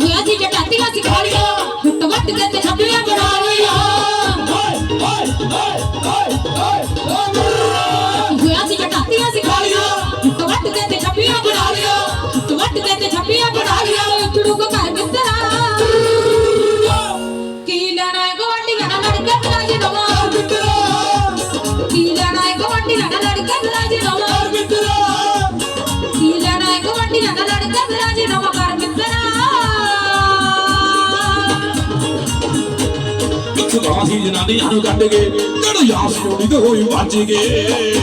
ਹੋਇਆ ਸੀ ਜਟਾਤੀਆਂ ਸਿਖਾਲੀਆਂ ਟੁੱਟ ਵੱਟ ਕੇ ਤੇ ਖੱਬੀਆਂ ਬਣਾ ਜਨਾਨੀਆਂ ਨੂੰ ਕੱਢ ਕੇ ਕਿਹੜਾ ਯਾਸ ਜੋੜੀ ਤੇ ਹੋਈ ਵੱਜ ਗਏ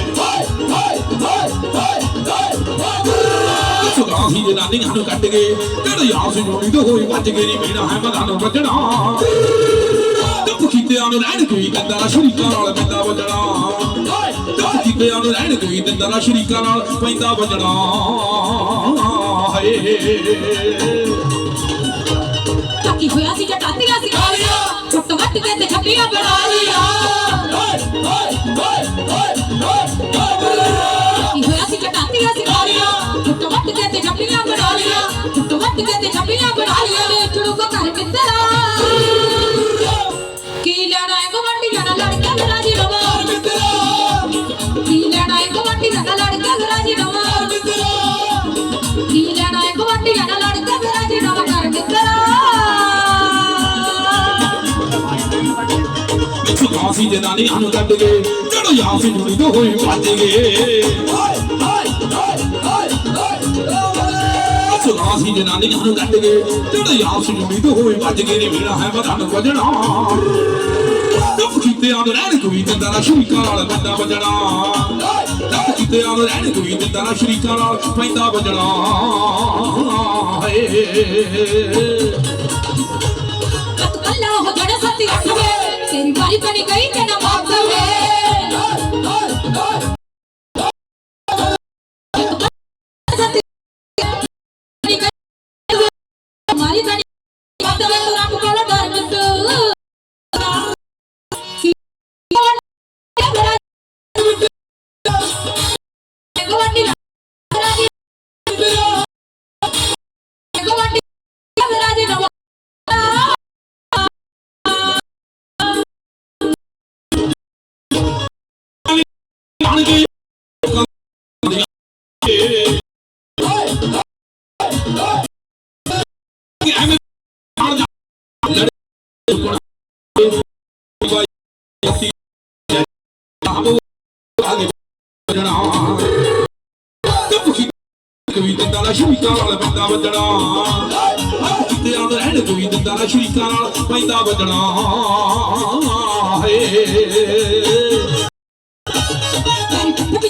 ਸੁਣਾ ਸੀ ਜਨਾਨੀਆਂ ਨੂੰ ਕੱਢ ਕੇ ਕਿਹੜਾ ਯਾਸ ਜੋੜੀ ਤੇ ਹੋਈ ਵੱਜ ਗਏ ਨੀ ਮੇਰਾ ਹੈ ਮਦਾਂ ਨੂੰ ਵੱਜਣਾ। ਟੱਪ ਕੀਤਿਆਂ ਨੂੰ ਰਹਿਣ ਕੋਈ ਕੰਦਾ ਨਾ ਸ਼ਰੀਕਾਂ ਨਾਲ ਪੈਂਦਾ ਵੱਜਣਾ। ਟੱਪ ਕੀਤਿਆਂ ਨੂੰ ਰਹਿਣ ਕੋਈ ਦਿੰਦਾ ਨਾ ਸ਼ਰੀਕਾਂ ਨਾਲ ਪੈਂਦਾ ਵੱਜਣਾ। ਹਾਏ ਬਾਕੀ ਹੋਇਆ ਸੀ ਜਟਾਤੀਆਂ ਸੀ? ਖਾਲੀਆਂ ਟੁੱਟ ਵੱਟ ਕੇ ਤੇ ਛੱਪੀਆਂ ਬਣਾ ਲਿਆ ਕੀ ਹੋਇਆ ਸੀ? ਜਟਾਤੀਆਂ ਸੀ ਖਾਲੀਆਂ ਟੁੱਟ ਵੱਟ ਕੇ ਤੇ ਛੱਪੀਆਂ ਬਣਾ ਲਿਆ ਟੁੱਟ ਵੱਟ ਕੇ ਤੇ ਛੱਪੀਆਂ ਬਣਾ ਲਿਆ ਵੇ ਚੜੂ ਕੋ ਘਰ ਮਿੱਤਰਾ ਕੀ ਸੁਣਾ ਸੀ ਜਨਾਨੀਆਂ ਨੂੰ ਕੱਢ ਕੇ ਕਿਹੜਾ ਯਾਸ ਜੋੜੀ ਤੇ ਨੂੰ ਕੱਢ ਕੇ ਕਿਹੜਾ ਯਾਸ ਜੋੜੀ ਤੇ ਹੋਈ ਵੱਜ ਗਏ ਨੀ, ਮੇਰਾ ਹੈ ਮਦਾਂ ਨੂੰ ਵੱਜਣਾ। ਕੀਤੇ ਆ ਰਹਿਣ ਕੋਈ ਦਿੰਦਾ ਨਾ ਸ਼ਰੀਕਾਂ ਨਾਲ ਪੈਂਦਾ ਵਜਣਾ। ਟੱਪ ਕੀਤੇ ਆ ਰਹਿਣ ਕੋਈ ਦਿੰਦਾ ਨਾ ਸ਼ਰੀਕਾਂ ਨਾਲ ਪੈਂਦਾ ਵੱਜਣਾ। ਹਾਏ। ਤੇਰੀ ਵਾਰੀ ਤਾਂ ਨਹੀਂ ਗਈ ਤੇ ਨਾ ਵਾਪਸ ਆਗੇ ਜਣਾ ਟੱਪ ਕੀ ਕੋਈ ਦਿੰਦਾ ਨਾ ਸ਼ਰੀਕਾਂ ਨਾਲ ਪੈਂਦਾ ਵੱਜਣਾ ਕਿਤੇ ਆਉਂਦਾ ਰਹਿਣ ਕਵੀ ਦਿੰਦਾ ਨਾ ਸ਼ਰੀਕਾਂ ਨਾਲ ਪੈਂਦਾ ਵੱਜਣਾ ਹੇ ਤੇਰੀ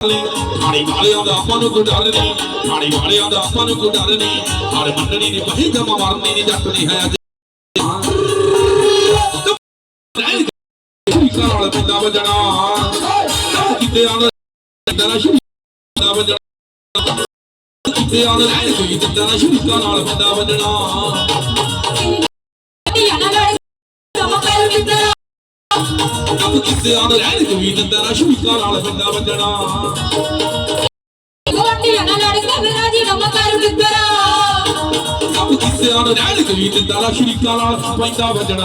ਫਿਰਾਂ ਨਾਲ ਲੜ ਵਾਲਿਆਂ ਦਾ ਆਪਾਂ ਨੂੰ ਕੋਈ ਡਰ ਨਹੀਂ ਥਾਣੀ ਵਾਲਿਆਂ ਦਾ ਆਪਾਂ ਨੂੰ ਕੋਈ ਡਰ ਨਹੀਂ। ਹਰ ਮੰਡਣੀ ਨੇ ਬਹੀ ਜਮਾ ਮਾਰਨੀ ਨਹੀਂ, ਜੱਟ ਨਹੀਂ ਹੈ ਅੱਜ। ਸ਼ਰੀਕਾਂ ਨਾਲ ਬੰਦਾ ਵੱਜਣਾ। ਕਿਤੇ ਆਉਂਦਾ ਬੰਦਾ ਨਾ ਸ਼ਰੀਕਾਂ ਨਾਲ ਵੱਜਣਾ। ਕਿਤੇ ਆਉਂਦਾ ਕੋਈ ਦਿੰਦਾ ਨਾ ਨਾਲ ਬੰਦਾ ਵੱਜਣਾ। ਟੱਪ ਕਿਤੇ ਆਉਂਦਾ ਰਹਿਣ ਦਿੰਦਾ ਨਾ ਸ਼ਰੀਕਾਂ ਨਾਲ ਬੰਦਾ ਵੱਜਣਾ। ਟੱਪ ਕਿਤੇ ਆਉਂਦਾ ਰਹਿਣ ਦਿੰਦਾ ਨਾ ਸ਼ਰੀਕਾਂ ਨਾਲ ਪੈਂਦਾ ਵੱਜਣਾ।